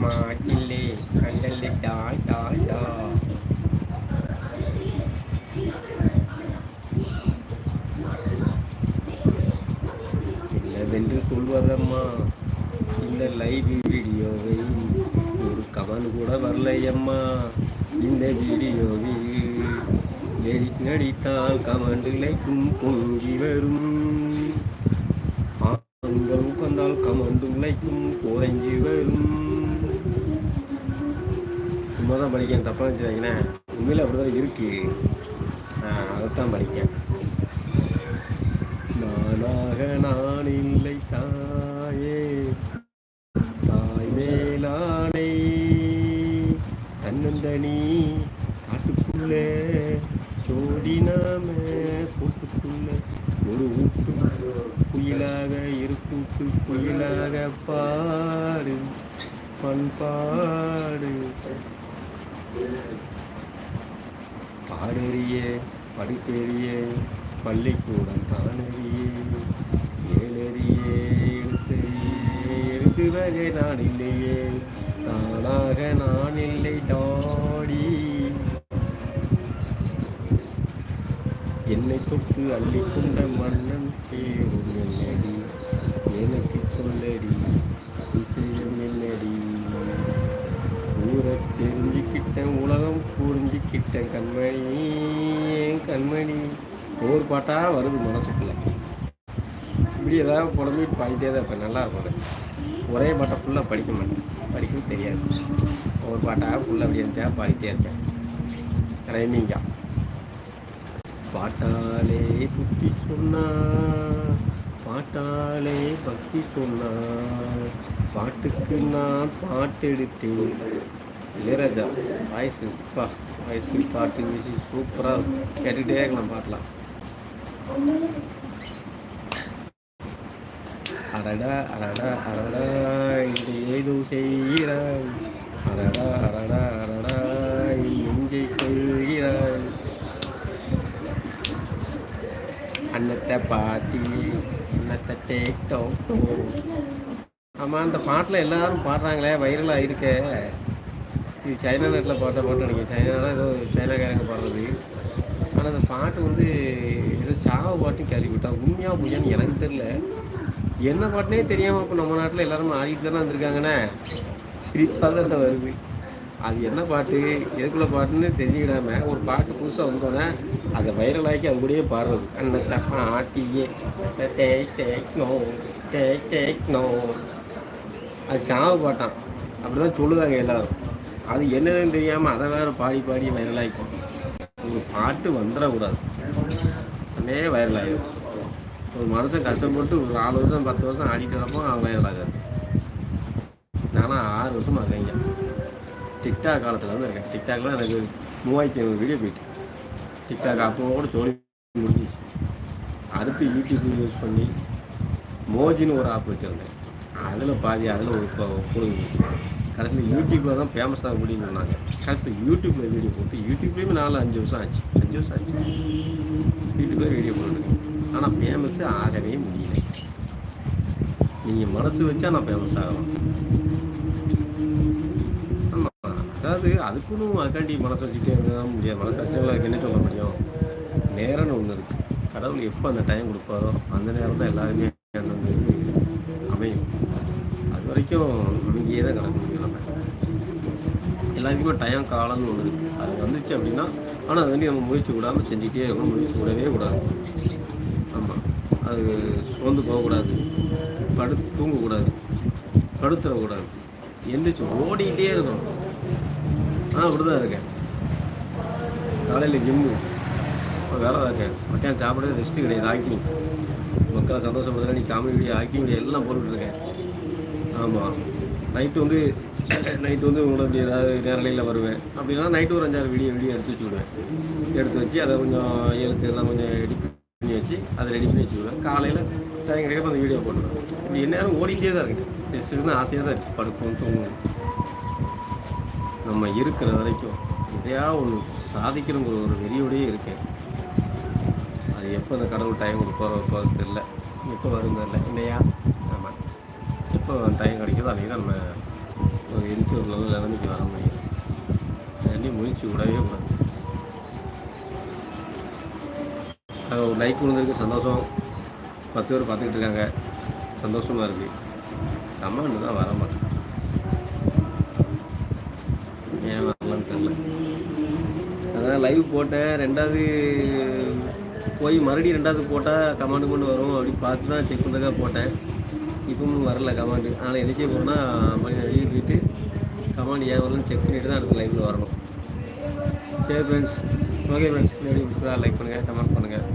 മാറ്റില്ലേ കണ്ടല്ലേ ഡാ ഡാ ഡാ. என்று சொல்வதம்மா. இந்த லைவ் வீடியோவை ஒரு கமெண்ட் கூட வரலையம்மா. இந்த வீடியோவில் லேடிஸ் நடித்தால் கமெண்ட் லைக்கும் பொங்கி வரும். ஆண்கள் உட்கார்ந்தால் கமெண்ட் லைக்கும் குறைஞ்சி வரும். சும்மா தான் படிக்கேன் தப்பாக வச்சுருக்கீங்களேன் உண்மையில் அப்படிதான் இருக்கு. அதைத்தான் படிக்கேன். நானாக நான் இல்லை தாயே. தாய் மேலானை தன்னந்தனி காட்டுக்குள்ளே ஜோடி நாம கூட்டுக்குள்ள. ஒரு ஊட்டு குயிலாக இருக்கூட்டு குயிலாக பாடு பண்பாடு பாடறிய படிப்பெறிய பள்ளிக்கூடம் தானறிய ஏழறிய எழுத்தறிய நான் இல்லையே தானாக நான் இல்லை டாடி என்னை தொட்டு அள்ளி கொண்ட மன்னன் பேரும் என்னடி எனக்கு சொல்லடி விஷயம் என்னடி ஊரை தெரிஞ்சுக்கிட்டேன் உலகம் புரிஞ்சுக்கிட்டேன் கண்மணி கண்மணி ஒவ்வொரு பாட்டாக வருது மனசுக்குள்ள. இப்படி ஏதாவது புலம்பிட்டு பாடிட்டே தான் இப்போ நல்லா இருக்கும் ஒரே பாட்டை ஃபுல்லாக படிக்க மாட்டேன். படிக்கவும் தெரியாது. ஒவ்வொரு பாட்டாக ஃபுல்லாக அப்படியே தேவை பாடிட்டே இருப்பேன். ரைமிங்கா. பாட்டாலே புத்தி சொன்னா பாட்டாலே பக்தி சொன்னா பாட்டுக்கு நான் பாட்டு எடுத்தேன் இளையராஜா வாய்ஸ் பா வாய்ஸ் பாட்டு மியூசிக் சூப்பராக கேட்டுகிட்டே இருக்கலாம் பாட்டெலாம். அடடா அடடா அடடா இது ஏதோ செய்கிறாய். அடடா அடடா அடடா எங்கே கொள்கிறாய் அன்னத்தை பாத்தி அன்னத்தை டேக் டோக் ஆமாம் அந்த பாட்டில் எல்லாரும் பாடுறாங்களே வைரலாக இருக்க இது சைனா நாட்டில் பாட்ட பாட்டு நினைக்கிறேன். சைனாவில் ஏதோ சைனாக்காரங்க பாடுறது. ஆனால் அந்த பாட்டு வந்து ஏதோ சாவ பாட்டும் கேள்விப்பட்டேன் உண்மையாக புரியான்னு எனக்கு தெரில என்ன பாட்டுனே தெரியாமல் இப்போ நம்ம நாட்டில் எல்லாரும் ஆடிட்டு தானே வந்திருக்காங்கண்ணே. சிரிப்பாக தான் வருது. அது என்ன பாட்டு எதுக்குள்ள பாட்டுன்னு தெரிஞ்சுக்கிடாம ஒரு பாட்டு புதுசாக வந்தோன்னே அதை வைரலாக்கி அது கூடயே பாடுறது. அந்த தப்பா ஆட்டியே. Take take no take take no அது சாவு பாட்டான் அப்படி தான் சொல்லுதாங்க எல்லோரும். அது என்னதுன்னு தெரியாமல் அதை வேற பாடி பாடி வைரலாகிப்போம் ஒரு பாட்டு வந்துடக்கூடாது. உடனே வைரல் ஆகிடும் ஒரு மனுஷன் கஷ்டப்பட்டு ஒரு நாலு வருஷம் பத்து வருஷம் ஆடிட்டு வரப்போ அவன் வைரல் ஆகாது. நானும் ஆறு வருஷமாக இருக்கேங்க டிக்டாக் காலத்தில் வந்து இருக்கேன். டிக்டாக்லாம் எனக்கு மூவாயிரத்தி ஐநூறு வீடியோ போயிட்டு. டிக்டாக் அப்போட ஜோடி முடிஞ்சிச்சு. அடுத்து யூடியூப் யூஸ் பண்ணி மோஜின்னு ஒரு ஆப் வச்சுருந்தேன். அதில் பாதி அதில் ஒரு பொழுது போச்சு கடைசியில் யூடியூப்பில் தான் ஃபேமஸ் ஆக முடியும்னு சொன்னாங்க. கரெக்டாக யூடியூப்பில் வீடியோ போட்டு யூடியூப்லேயுமே நாலு அஞ்சு வருஷம் ஆச்சு. அஞ்சு வருஷம் ஆச்சு. யூடியூப்பில் வீடியோ போட்டுருக்கேன் ஆனால் ஃபேமஸ் ஆகவே முடியல. நீங்கள் மனசு வச்சா நான் ஃபேமஸ் ஆகலாம். ஆமாம் அதாவது அதுக்குன்னு அதுக்காண்டி மனசு வச்சுட்டே இருந்தால் முடியாது. மனசு வச்சவங்களுக்கு என்ன சொல்ல முடியும்? நேரம்னு ஒன்று இருக்குது கடவுள் எப்போ அந்த டைம் கொடுப்பாரோ அந்த நேரம் தான் எல்லாருமே அந்த அமையும். அது வரைக்கும் இங்கேயே தான் கிடக்க எல்லாத்துக்குமே டைம் காலம்னு ஒன்று இருக்குது அது வந்துச்சு அப்படின்னா ஆனால் அது வந்து நம்ம முயற்சி விடாமல் செஞ்சுக்கிட்டே இருக்கணும் முயற்சி விடவே கூடாது. ஆமாம் அது சோர்ந்து போகக்கூடாது. படுத்து தூங்கக்கூடாது. படுத்துடக்கூடாது எந்திரிச்சு ஓடிக்கிட்டே இருக்கணும். ஆ அப்படிதான் இருக்கேன். காலையில் ஜிம்மு இப்போ வேலை தான் இருக்கேன். மத்தியானம் சாப்பிட்றது ரெஸ்ட்டு கிடையாது ஆக்கிங் மக்களை சந்தோஷப்படுறதுல நீ காமெடி வீடியோ ஆக்கிங் வீடியோ எல்லாம் போட்டுட்ருக்கேன் ஆமாம் நைட்டு வந்து நைட்டு வந்து உங்களுக்கு ஏதாவது நேரலையில் வருவேன். அப்படின்னா நைட்டு ஒரு அஞ்சாறு வீடியோ வீடியோ எடுத்து வச்சுடுவேன் எடுத்து வச்சு அதை கொஞ்சம் எழுத்து எல்லாம் கொஞ்சம் ரெடி பண்ணி வச்சு அதை ரெடி பண்ணி வச்சுடுவேன் காலையில் டைம் கிடைக்கிறப்ப அந்த வீடியோ போட்டுருவேன் இப்படி எந்நேரம் ஓடிட்டே தான் இருக்குது. ரெஸ்ட் ஆசையாக தான் இருக்குது. படுக்கணும் தூங்கணும் நம்ம இருக்கிற வரைக்கும் எதையா ஒன்று சாதிக்கணுங்கிற ஒரு வெறியோடையே இருக்கேன். அது எப்போ அந்த கடவுள் டைம் கொடுப்பாரோ போகிறது தெரில எப்போ வரும் தெரில இல்லையா டைம் கிடைக்குதோ அன்றைக்கி தான் நம்ம ஒரு எரிச்சு ஒரு நல்ல நிலைமைக்கு வர முடியும். தண்ணி முயற்சி விடவே கூடாது. நாங்கள் ஒரு லைக் விழுந்திருக்கு சந்தோஷம். பத்து பேர் பார்த்துக்கிட்டு இருக்காங்க. சந்தோஷமாக இருக்குது கமெண்ட் தான் வர மாட்டேன் ஏன் வரலான்னு தெரில அதான் லைவ் போட்டேன். ரெண்டாவது போய் மறுபடியும் ரெண்டாவது போட்டால் கமெண்ட் கொண்டு வரும். அப்படின்னு பார்த்து தான் செக் பண்ணுறதுக்காக போட்டேன். இப்பவும் வரல கமாண்டு. அதனால் என்ன செய்ய போகிறேன்னா மணி வெளியே போயிட்டு கமெண்ட் ஏன் வரலன்னு செக் பண்ணிட்டு தான் அடுத்த லைவில் வரணும். சரி ஃப்ரெண்ட்ஸ் ஓகே ஃப்ரெண்ட்ஸ் வீடியோ பிடிச்சதா லைக் பண்ணுங்கள் கமெண்ட் பண்ணுங்கள்